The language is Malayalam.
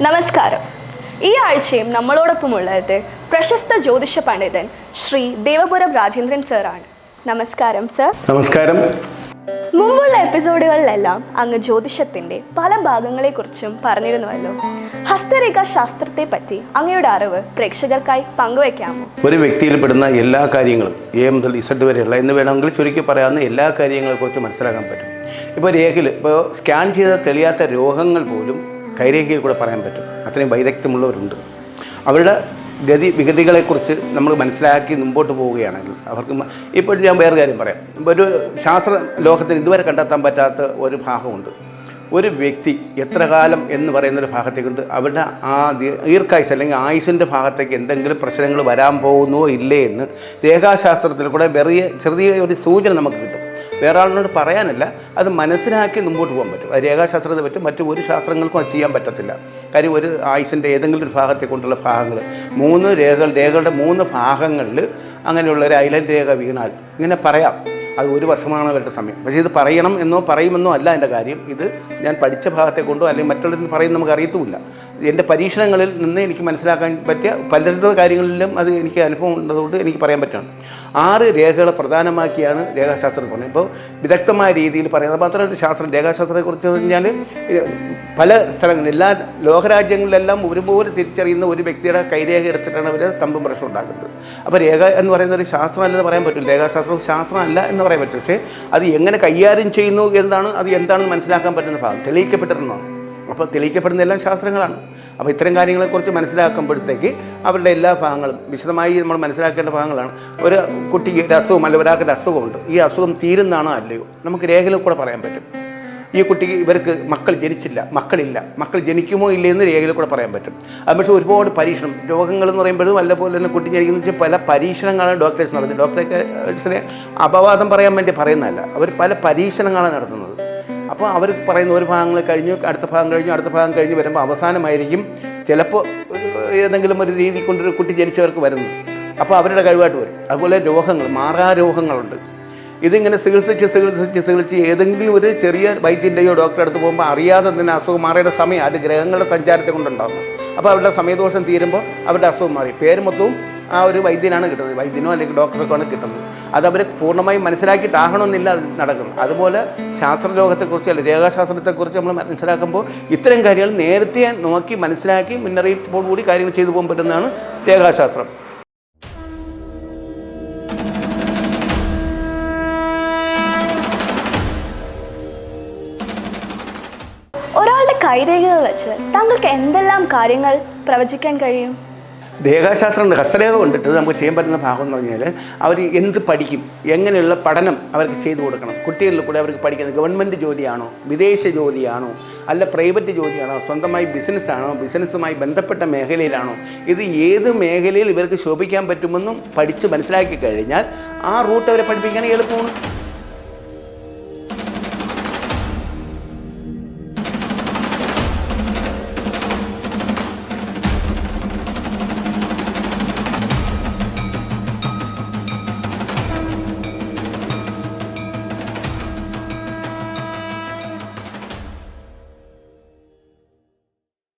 നമസ്കാരം. ഈ ആഴ്ചയും നമ്മളോടൊപ്പമുള്ളത് പ്രശസ്ത ജ്യോതിഷ പണ്ഡിതൻ ശ്രീ ദേവപുരം രാജേന്ദ്രൻ സാറാണ്. നമസ്കാരം സർ. നമസ്കാരം. മുമ്പുള്ള എപ്പിസോഡുകളിലെല്ലാം അങ്ങ് ജ്യോതിഷത്തിന്റെ പല ഭാഗങ്ങളെക്കുറിച്ചും പറഞ്ഞിരുന്നുവല്ലോ. ഹസ്തരേഖാ ശാസ്ത്രത്തെ പറ്റി അങ്ങയുടെ അറിവ് പ്രേക്ഷകർക്കായി പങ്കുവെക്കാമോ? ഒരു വ്യക്തിയിൽ പെടുന്ന എല്ലാ കാര്യങ്ങളും എ മുതൽ ഇസഡ് വരെയുള്ള എന്ന് വേണമെങ്കിൽ ചുരുക്കി പറയാവുന്ന എല്ലാ കാര്യങ്ങളെ കുറിച്ച് മനസ്സിലാക്കാൻ പറ്റും. ഇപ്പോൾ രേഖയിൽ ഇപ്പോൾ സ്കാൻ ചെയ്ത തെളിയാത്ത രോഗങ്ങൾ പോലും കൈരേഖയിൽ കൂടെ പറയാൻ പറ്റും. അത്രയും വൈദഗ്ധ്യമുള്ളവരുണ്ട്. അവരുടെ ഗതി വിഗതികളെക്കുറിച്ച് നമ്മൾ മനസ്സിലാക്കി മുമ്പോട്ട് പോവുകയാണെങ്കിൽ അവർക്ക് ഇപ്പോൾ ഞാൻ വേറെ കാര്യം പറയാം. ഒരു ശാസ്ത്ര ലോകത്തിന് ഇതുവരെ കണ്ടെത്താൻ പറ്റാത്ത ഒരു ഭാഗമുണ്ട്. ഒരു വ്യക്തി എത്ര കാലം എന്ന് പറയുന്ന ഒരു ഭാഗത്തേക്കുണ്ട്. അവരുടെ ആ ദീർഘായുസ് അല്ലെങ്കിൽ ആയുസിന്റെ ഭാഗത്തേക്ക് എന്തെങ്കിലും പ്രശ്നങ്ങൾ വരാൻ പോകുന്നുവോ ഇല്ലേ എന്ന് രേഖാശാസ്ത്രത്തിൽ കൂടെ വെറിയ ചെറിയ ഒരു സൂചന നമുക്ക് കിട്ടും. വേറെ ആളിനോട് പറയാനല്ല. അത് മനസ്സിലാക്കി മുമ്പോട്ട് പോകാൻ പറ്റും. രേഖാശാസ്ത്രത്തെ പറ്റും മറ്റു ഒരു ശാസ്ത്രങ്ങൾക്കും അത് ചെയ്യാൻ പറ്റത്തില്ല. കാര്യം ഒരു ആയുസിന്റെ ഏതെങ്കിലും ഒരു ഭാഗത്തെ കൊണ്ടുള്ള ഭാഗങ്ങൾ മൂന്ന് രേഖകൾ രേഖകളുടെ മൂന്ന് ഭാഗങ്ങളിൽ അങ്ങനെയുള്ള ഒരു ഐലൻഡ് രേഖ വീണാൽ ഇങ്ങനെ പറയാം. അത് ഒരു വർഷമാണ് അവരുടെ സമയം. പക്ഷേ ഇത് പറയണം എന്നോ പറയുമെന്നോ അല്ല എന്റെ കാര്യം. ഇത് ഞാൻ പഠിച്ച ഭാഗത്തെ കൊണ്ടോ അല്ലെങ്കിൽ മറ്റുള്ളവരിൽ പറയുന്നത് നമുക്ക് അറിയത്തുമില്ല. എന്റെ പരീക്ഷണങ്ങളിൽ നിന്ന് എനിക്ക് മനസ്സിലാക്കാൻ പറ്റിയ പലരുടെ കാര്യങ്ങളിലും അത് എനിക്ക് അനുഭവം ഉള്ളതുകൊണ്ട് എനിക്ക് പറയാൻ പറ്റണം ആറ് രേഖകളെ പ്രധാനമാക്കിയാണ് രേഖാശാസ്ത്രം പറഞ്ഞത് ഇപ്പോൾ വിദഗ്ധമായ രീതിയിൽ പറയുന്നത് മാത്രമല്ല ശാസ്ത്രം രേഖാശാസ്ത്രത്തെക്കുറിച്ച് ഞാൻ പല സ്ഥലങ്ങളിൽ എല്ലാ ലോകരാജ്യങ്ങളിലെല്ലാം ഒരുപോലെ തിരിച്ചറിയുന്ന ഒരു വ്യക്തിയുടെ കൈരേഖ എടുത്തിട്ടാണ് അവർ സ്തംഭം പ്രശ്നം ഉണ്ടാക്കുന്നത്. അപ്പോൾ രേഖ എന്ന് പറയുന്ന ഒരു ശാസ്ത്രമല്ലെന്ന് പറയാൻ പറ്റും രേഖാശാസ്ത്രം ശാസ്ത്രമല്ല എന്ന് പറയാൻ പറ്റും. പക്ഷേ അത് എങ്ങനെ കൈകാര്യം ചെയ്യുന്നു എന്താണ് അത് എന്താണെന്ന് മനസ്സിലാക്കാൻ പറ്റുന്ന ഭാഗം. തെളിയിക്കപ്പെട്ടിരുന്നതാണ്. അപ്പോൾ തെളിയിക്കപ്പെടുന്ന എല്ലാം ശാസ്ത്രങ്ങളാണ്. അപ്പോൾ ഇത്തരം കാര്യങ്ങളെക്കുറിച്ച് മനസ്സിലാക്കുമ്പോഴത്തേക്ക് അവരുടെ എല്ലാ ഭാഗങ്ങളും വിശദമായി നമ്മൾ മനസ്സിലാക്കേണ്ട ഭാഗങ്ങളാണ്. ഒരു കുട്ടിക്ക് ഒരു അസുഖം അല്ലെങ്കിൽ ഒരാൾക്ക് ഒരു അസുഖമുണ്ട്. ഈ അസുഖം തീരുന്നതാണോ അല്ലയോ? നമുക്ക് രേഖയിൽ കൂടെ പറയാൻ പറ്റും. ഈ കുട്ടി ഇവർക്ക് മക്കൾ ജനിച്ചില്ല മക്കളില്ല. മക്കൾ ജനിക്കുമോ ഇല്ലേ എന്ന് രേഖയിൽ കൂടെ പറയാൻ പറ്റും. അത് പക്ഷേ ഒരുപാട് പരീക്ഷണം. രോഗങ്ങൾ എന്ന് പറയുമ്പോഴും വല്ലപോലെ തന്നെ കുട്ടി ജനിക്കുന്ന വെച്ചാൽ പല പരീക്ഷണങ്ങളാണ് ഡോക്ടേഴ്സ് നടത്തുന്നത്. ഡോക്ടേഴ്സിനെ അപവാദം പറയാൻ വേണ്ടി പറയുന്നതല്ല. അവർ പല പരീക്ഷണങ്ങളാണ് നടത്തുന്നത്. അപ്പോൾ അവർ പറയുന്ന ഒരു ഭാഗങ്ങൾ കഴിഞ്ഞു അടുത്ത ഭാഗം കഴിഞ്ഞു അടുത്ത ഭാഗം കഴിഞ്ഞ് വരുമ്പോൾ അവസാനമായിരിക്കും ചിലപ്പോൾ ഏതെങ്കിലും ഒരു രീതി കൊണ്ടൊരു കുട്ടി ജനിച്ചവർക്ക് വരുന്നത്. അപ്പോൾ അവരുടെ കഴിവായിട്ട് വരും. അതുപോലെ രോഗങ്ങൾ മാറാരോഗങ്ങളുണ്ട്. ഇതിങ്ങനെ ചികിത്സിച്ച് ചികിത്സിച്ച് ചികിത്സിച്ച് ഏതെങ്കിലും ഒരു ചെറിയ വൈദ്യന്റെയോ ഡോക്ടറെ അടുത്ത് പോകുമ്പോൾ അറിയാതെ തന്നെ അസുഖം മാറിയുടെ സമയം അത് ഗ്രഹങ്ങളുടെ സഞ്ചാരത്തെ കൊണ്ടുണ്ടാകുന്നത് അപ്പോൾ അവരുടെ സമയദോഷം തീരുമ്പോൾ അവരുടെ അസുഖം മാറി. പേര് മൊത്തവും ആ ഒരു വൈദ്യനാണ് കിട്ടുന്നത്. വൈദ്യനോ അല്ലെങ്കിൽ ഡോക്ടർക്കാണ് കിട്ടുന്നത്. അത് അവർ പൂർണമായും മനസ്സിലാക്കിയിട്ടാകണമെന്നില്ല അത് നടക്കുന്നത് അതുപോലെ ശാസ്ത്രലോകത്തെക്കുറിച്ച് അല്ലെങ്കിൽ രേഖാശാസ്ത്രത്തെക്കുറിച്ച് നമ്മൾ മനസ്സിലാക്കുമ്പോൾ ഇത്തരം കാര്യങ്ങൾ നേരത്തെ നോക്കി മനസ്സിലാക്കി മുന്നറിയിപ്പോടുകൂടി കാര്യങ്ങൾ ചെയ്തു പോകാൻ പറ്റുന്നതാണ് രേഖാശാസ്ത്രം. കൈരേഖകൾ വെച്ച് താങ്കൾക്ക് എന്തെല്ലാം കാര്യങ്ങൾ പ്രവചിക്കാൻ കഴിയും? രേഖാശാസ്ത്രം ഹസ്തരേഖ കൊണ്ടിട്ട് നമുക്ക് ചെയ്യാൻ പറ്റുന്ന ഭാഗം എന്ന് പറഞ്ഞാൽ അവർ എന്ത് പഠിക്കും? എങ്ങനെയുള്ള പഠനം അവർക്ക് ചെയ്തു കൊടുക്കണം? കുട്ടികളിൽ കൂടെ അവർക്ക് പഠിക്കുന്നത് ഗവൺമെന്റ് ജോലിയാണോ? വിദേശ ജോലിയാണോ? അല്ല പ്രൈവറ്റ് ജോലിയാണോ? സ്വന്തമായി ബിസിനസ്സാണോ? ബിസിനസ്സുമായി ബന്ധപ്പെട്ട മേഖലയിലാണോ? ഇത് ഏത് മേഖലയിൽ ഇവർക്ക് ശോഭിക്കാൻ പറ്റുമെന്നും പഠിച്ച് മനസ്സിലാക്കി കഴിഞ്ഞാൽ ആ റൂട്ട് അവരെ പഠിപ്പിക്കാൻ എളുപ്പമാണ്.